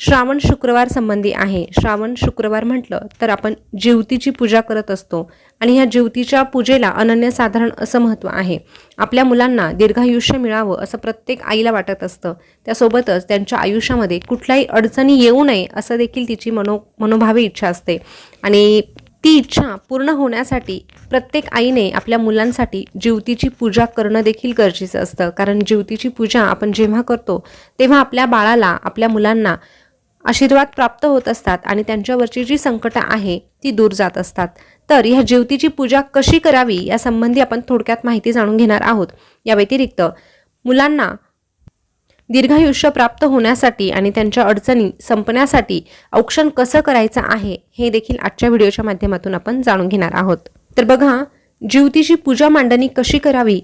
श्रावण शुक्रवार संबंधी आहे. श्रावण शुक्रवार म्हटलं तर आपण जीवतीची पूजा करत असतो आणि ह्या जीवतीच्या पूजेला अनन्यसाधारण असं महत्त्व आहे. आपल्या मुलांना दीर्घायुष्य मिळावं असं प्रत्येक आईला वाटत असतं. त्यासोबतच त्यांच्या आयुष्यामध्ये कुठल्याही अडचणी येऊ नये असं देखील तिची मनो मनोभावी इच्छा असते. आणि ती इच्छा पूर्ण होण्यासाठी प्रत्येक आईने आपल्या मुलांसाठी जीवतीची पूजा करणं देखील गरजेचं असतं. कारण जीवतीची पूजा आपण जेव्हा करतो तेव्हा आपल्या बाळाला आपल्या मुलांना आशीर्वाद प्राप्त होत असतात आणि त्यांच्यावरची जी संकटं आहे ती दूर जात असतात. तर ह्या ज्योतीची पूजा कशी करावी यासंबंधी आपण थोडक्यात माहिती जाणून घेणार आहोत. या व्यतिरिक्त मुलांना दीर्घायुष्य प्राप्त होण्यासाठी आणि त्यांच्या अडचणी संपण्यासाठी औक्षण कसं करायचं आहे हे देखील आजच्या व्हिडिओच्या माध्यमातून आपण जाणून घेणार आहोत. तर बघा ज्योतीची पूजा मांडणी कशी करावी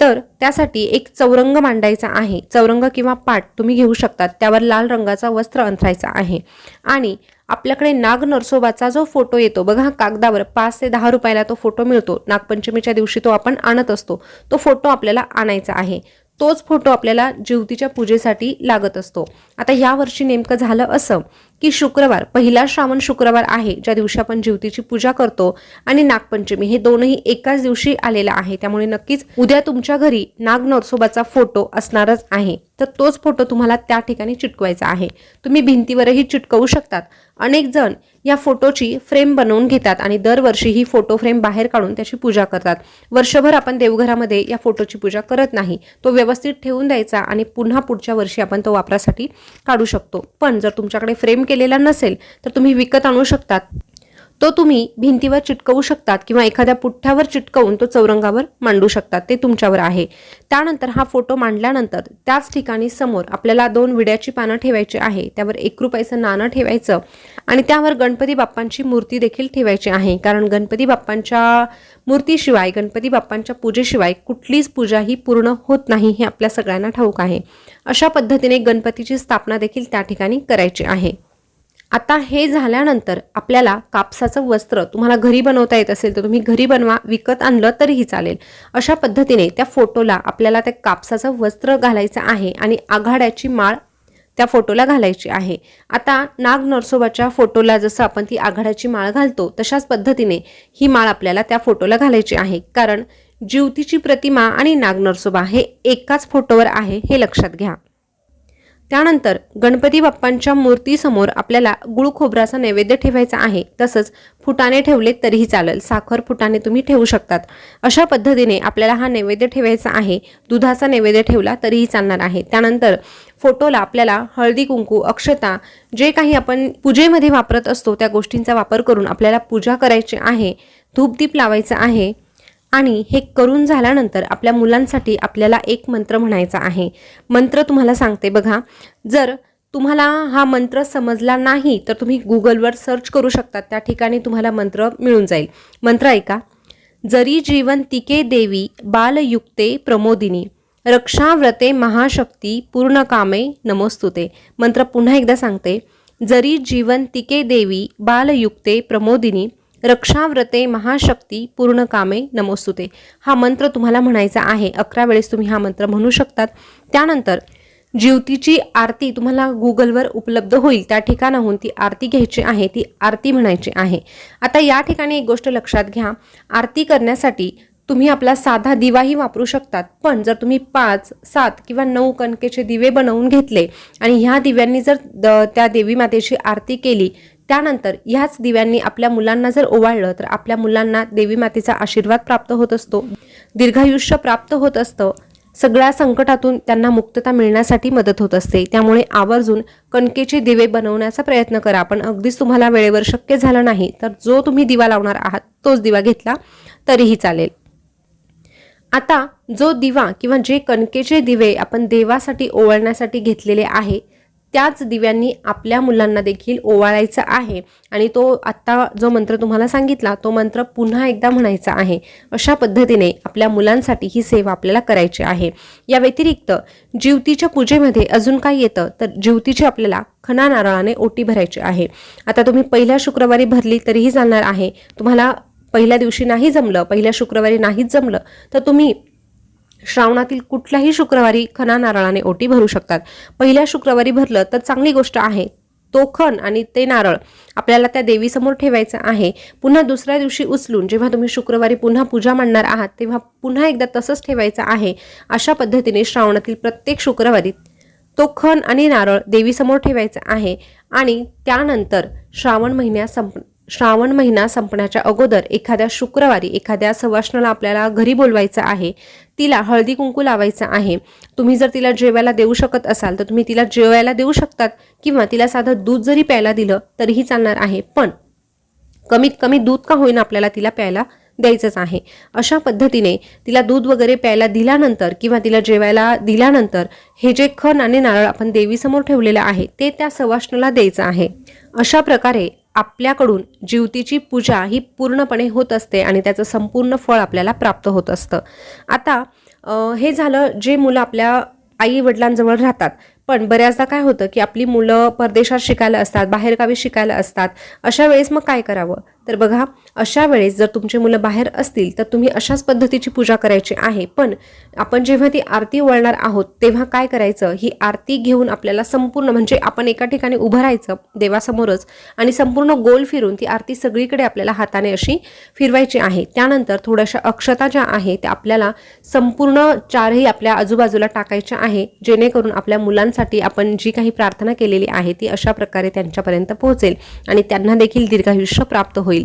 तर त्यासाठी एक चौरंग मांडायचा आहे. चौरंग किंवा पाट तुम्ही घेऊ शकतात. त्यावर लाल रंगाचा वस्त्र अंथरायचा आहे. आणि आपल्याकडे नाग नरसोबाचा जो फोटो येतो बघा कागदावर पाच ते दहा रुपयाला तो फोटो मिळतो. नागपंचमीच्या दिवशी तो आपण आणत असतो. तो फोटो आपल्याला आणायचा आहे. तोच फोटो आपल्याला ज्योतीच्या पूजेसाठी लागत असतो. आता ह्या वर्षी नेमकं झालं असं. की शुक्रवार पहिला श्रावण शुक्रवार आहे ज्या दिवशी आपण ज्योतीची पूजा करतो आणि नागपंचमी हे दोनही एकाच दिवशी आलेला आहे. त्यामुळे नक्कीच उद्या तुमच्या घरी नाग नरसोबाचा फोटो असणारच आहे. तर तोच फोटो तुम्हाला त्या ठिकाणी चिटकवायचा आहे. तुम्ही भिंतीवरही चिटकवू शकतात. अनेक जण या फोटोची फ्रेम बनवून घेतात आणि दरवर्षी ही फोटो फ्रेम बाहेर काढून त्याची पूजा करतात. वर्षभर आपण देवघरामध्ये या फोटोची पूजा करत नाही. तो व्यवस्थित ठेवून द्यायचा आणि पुन्हा पुढच्या वर्षी आपण तो वापरासाठी काढू शकतो. पण जर तुमच्याकडे फ्रेम केलेला नसेल तर तुम्ही विकत आणू शकतात. तो तुम्ही भिंतीवर चिटकवू शकतात किंवा एखाद्या पुठ्ठ्यावर चिटकवून तो चौरंगावर मांडू शकतात. ते तुमच्यावर आहे. त्यानंतर हा फोटो मांडल्यानंतर त्याच ठिकाणी समोर आपल्याला दोन विड्याची पानं ठेवायची आहे. त्यावर एक रुपयाचं नाणं ठेवायचं आणि त्यावर गणपती बाप्पांची मूर्ती देखील ठेवायची आहे. कारण गणपती बाप्पांच्या मूर्तीशिवाय गणपती बाप्पांच्या पूजेशिवाय कुठलीच पूजा ही पूर्ण होत नाही हे आपल्या सगळ्यांना ठाऊक आहे. अशा पद्धतीने गणपतीची स्थापना देखील त्या ठिकाणी करायची आहे. आता हे झाल्यानंतर आपल्याला कापसाचं वस्त्र तुम्हाला घरी बनवता येत असेल तर तुम्ही घरी बनवा विकत आणलं तरीही चालेल. अशा पद्धतीने त्या फोटोला आपल्याला त्या कापसाचं वस्त्र घालायचं आहे आणि आघाड्याची माळ त्या फोटोला घालायची आहे. आता नाग नरसोबाच्या फोटोला जसं आपण ती आघाड्याची माळ घालतो तशाच पद्धतीने ही माळ आपल्याला त्या फोटोला घालायची आहे. कारण ज्योतीची प्रतिमा आणि नाग नरसोबा हे एकाच फोटोवर आहे हे लक्षात घ्या. त्यानंतर गणपती बाप्पांच्या मूर्तीसमोर आपल्याला गुळ खोबराचा नैवेद्य ठेवायचा आहे. तसंच फुटाणे ठेवले तरीही चालेल. साखर फुटाणे तुम्ही ठेवू शकतात. अशा पद्धतीने आपल्याला हा नैवेद्य ठेवायचा आहे. दुधाचा नैवेद्य ठेवला तरीही चालणार आहे. त्यानंतर फोटोला आपल्याला हळदी कुंकू अक्षता जे काही आपण पूजेमध्ये वापरत असतो त्या गोष्टींचा वापर करून आपल्याला पूजा करायची आहे. धूपदीप लावायचं आहे. आणि हे करून झाल्यानंतर आपल्या मुलांसाठी आपल्याला एक मंत्र म्हणायचा आहे. मंत्र तुम्हाला सांगते बघा. जर तुम्हाला हा मंत्र समजला नाही तर तुम्ही गुगलवर सर्च करू शकता. त्या ठिकाणी तुम्हाला मंत्र मिळून जाईल. मंत्र ऐका. जरी जीवन तिके देवी बालयुक्ते प्रमोदिनी रक्षाव्रते महाशक्ती पूर्ण कामे नमोस्तुते. मंत्र पुन्हा एकदा सांगते. जरी जीवन तिके देवी बालयुक्ते प्रमोदिनी रक्षाव्रते महाशक्ती पूर्ण कामे नमोस्तुते. हा मंत्र तुम्हाला म्हणायचा आहे. अकरा वेळेस तुम्ही हा मंत्र म्हणू शकतात. त्यानंतर ज्योतीची आरती तुम्हाला गुगलवर उपलब्ध होईल. त्या ठिकाणाहून ती आरती घ्यायची आहे. ती आरती म्हणायची आहे. आता या ठिकाणी एक गोष्ट लक्षात घ्या. आरती करण्यासाठी तुम्ही आपला साधा दिवाही वापरू शकतात. पण जर तुम्ही पाच सात किंवा नऊ कणकेचे दिवे बनवून घेतले आणि ह्या दिव्यांनी जर द- त्या देवी मातेची आरती केली त्यानंतर ह्याच दिव्यांनी आपल्या मुलांना जर ओवाळलं तर आपल्या मुलांना देवी मातेचा आशीर्वाद प्राप्त होत असतो. दीर्घायुष्य प्राप्त होत असतं. सगळ्या संकटातून त्यांना मुक्तता मिळण्यासाठी मदत होत असते. त्यामुळे आवर्जून कणकेचे दिवे बनवण्याचा प्रयत्न करा. पण अगदीच तुम्हाला वेळेवर शक्य झालं नाही तर जो तुम्ही दिवा लावणार आहात तोच दिवा घेतला तरीही चालेल. आता जो दिवा किंवा जे कणकेचे दिवे आपण देवासाठी ओवळण्यासाठी घेतलेले आहे त्याच दिव्यांनी आपल्या मुलांना देखील ओवाळायचा आहे. आणि तो आत्ता जो मंत्र तुम्हाला सांगितला तो मंत्र पुन्हा एकदा म्हणायचा आहे. अशा पद्धतीने आपल्या मुलांसाठी ही सेवा आपल्याला करायची आहे. या व्यतिरिक्त जीवतीच्या पूजेमध्ये अजून काय येतं? तर जीवतीची आपल्याला खना नारळाने ओटी भरायची आहे. आता तुम्ही पहिल्या शुक्रवारी भरली तरीही चालणार आहे. तुम्हाला पहिल्या दिवशी नाही जमलं पहिल्या शुक्रवारी नाहीच जमलं तर तुम्ही श्रावणातील कुठल्याही शुक्रवारी खना नारळाने ओटी भरू शकतात. पहिल्या शुक्रवारी भरलं तर चांगली गोष्ट आहे. तो खण आणि ते नारळ आपल्याला त्या देवीसमोर ठेवायचं आहे. पुन्हा दुसऱ्या दिवशी उचलून जेव्हा तुम्ही शुक्रवारी पुन्हा पूजा मांडणार आहात तेव्हा पुन्हा एकदा तसंच ठेवायचं आहे. अशा पद्धतीने श्रावणातील प्रत्येक शुक्रवारी तो खण आणि नारळ देवीसमोर ठेवायचा आहे. आणि त्यानंतर श्रावण महिन्या संप श्रावण महिना संपण्याच्या अगोदर एखाद्या शुक्रवारी एखाद्या सवाष्णाला आपल्याला घरी बोलवायचं आहे तिला हळदी कुंकू लावायचं आहे. तुम्ही जर तिला जेवायला देऊ शकत असाल तर तुम्ही तिला जेवायला देऊ शकतात किंवा तिला साधं दूध जरी प्यायला दिलं तरीही चालणार आहे. पण कमीत कमी दूध का होईना आपल्याला तिला प्यायला द्यायचंच आहे. अशा पद्धतीने तिला दूध वगैरे प्यायला दिल्यानंतर किंवा तिला जेवायला दिल्यानंतर हे जे खण आणि नारळ आपण देवीसमोर ठेवलेलं आहे ते त्या सवाष्णाला द्यायचं आहे. अशा प्रकारे आपल्याकडून जीवतीची पूजा ही पूर्णपणे होत असते आणि त्याचं संपूर्ण फळ आपल्याला प्राप्त होत असतं. आता हे झालं जे मुलं आपल्या आई वडिलांजवळ राहतात. पण बऱ्याचदा काय होतं की आपली मुलं परदेशात शिकायला असतात बाहेरगावी शिकायला असतात. अशा वेळेस मग काय करावं? तर बघा अशा वेळेस जर तुमची मुलं बाहेर असतील तर तुम्ही अशाच पद्धतीची पूजा करायची आहे. पण आपण जेव्हा ती आरती वळणार आहोत तेव्हा काय करायचं? ही आरती घेऊन आपल्याला संपूर्ण म्हणजे आपण एका ठिकाणी उभं राहायचं देवासमोरच आणि संपूर्ण गोल फिरून ती आरती सगळीकडे आपल्याला हाताने अशी फिरवायची आहे. त्यानंतर थोड्याशा अक्षता ज्या आहे त्या आपल्याला संपूर्ण चारही आपल्या आजूबाजूला टाकायच्या आहे जेणेकरून आपल्या मुलांसाठी आपण जी काही प्रार्थना केलेली आहे ती अशा प्रकारे त्यांच्यापर्यंत पोहोचेल आणि त्यांना देखील दीर्घायुष्य प्राप्त होईल.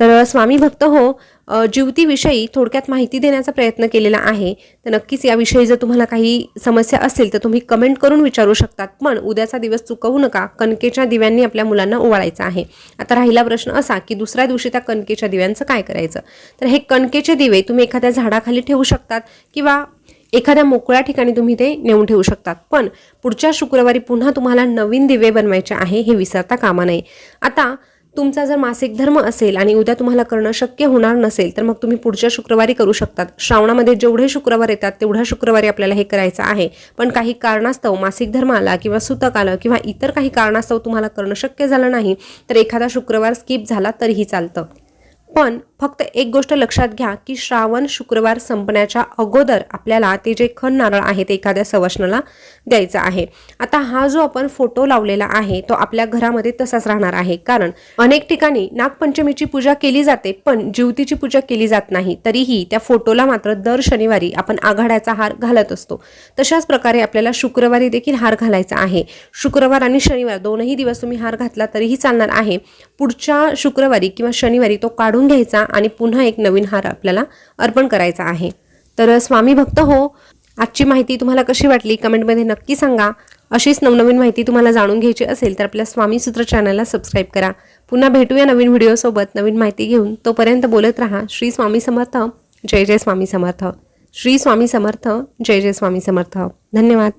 तर स्वामी भक्त हो अ, जीवतीविषयी थोडक्यात माहिती देण्याचा प्रयत्न केलेला आहे. तर नक्कीच याविषयी जर तुम्हाला काही समस्या असेल तर तुम्ही कमेंट करून विचारू शकतात. पण उद्याचा दिवस चुकवू नका. कणकेच्या दिव्यांनी आपल्या मुलांना ओवाळायचा आहे. आता राहिला प्रश्न असा की दुसऱ्या दिवशी त्या कणकेच्या दिव्यांचं काय करायचं? तर हे कणकेचे दिवे तुम्ही एखाद्या झाडाखाली ठेवू शकतात किंवा एखाद्या मोकळ्या ठिकाणी तुम्ही ते नेऊन ठेवू शकतात. पण पुढच्या शुक्रवारी पुन्हा तुम्हाला नवीन दिवे बनवायचे आहे हे विसरता कामा नये. आता तुमचा जर मासिक धर्म असेल आणि उद्या तुम्हाला करणं शक्य होणार नसेल तर मग तुम्ही पुढच्या शुक्रवारी करू शकतात. श्रावणामध्ये जेवढे शुक्रवार येतात तेवढ्या शुक्रवारी आपल्याला हे करायचं आहे. पण काही कारणास्तव मासिक धर्म आला किंवा सुतक आलं किंवा इतर काही कारणास्तव तुम्हाला करणं शक्य झालं नाही तर एखादा शुक्रवार स्किप झाला तरीही चालतं. पण फक्त एक गोष्ट लक्षात घ्या की श्रावण शुक्रवार संपण्याच्या अगोदर आपल्याला ते जे खण नारळ आहे ते एखाद्या सवष्णाला द्यायचं आहे. आता हा जो आपण फोटो लावलेला आहे तो आपल्या घरामध्ये तसाच राहणार आहे. कारण अनेक ठिकाणी नागपंचमीची पूजा केली जाते पण जीवतीची पूजा केली जात नाही. तरीही त्या फोटोला मात्र दर शनिवारी आपण आघाड्याचा हार घालत असतो. तशाच प्रकारे आपल्याला शुक्रवारी देखील हार घालायचा आहे. शुक्रवार आणि शनिवार दोनही दिवस तुम्ही हार घातला तरीही चालणार आहे. पुढच्या शुक्रवारी किंवा शनिवारी तो काढून काढून घ्यायचा आणि पुन्हा एक नवीन हार आपल्याला अर्पण करायचा आहे. तर स्वामी भक्त हो आजची माहिती तुम्हाला कशी वाटली? कमेंटमध्ये नक्की सांगा. अशीच नवनवीन माहिती तुम्हाला जाणून घ्यायची असेल तर आपल्या स्वामी सूत्र चॅनलला सबस्क्राईब करा. पुन्हा भेटूया नवीन व्हिडिओसोबत. नवीन माहिती घेऊन तोपर्यंत बोलत राहा. श्री स्वामी समर्थ. जय जय स्वामी समर्थ. श्री स्वामी समर्थ. जय जय स्वामी समर्थ. धन्यवाद.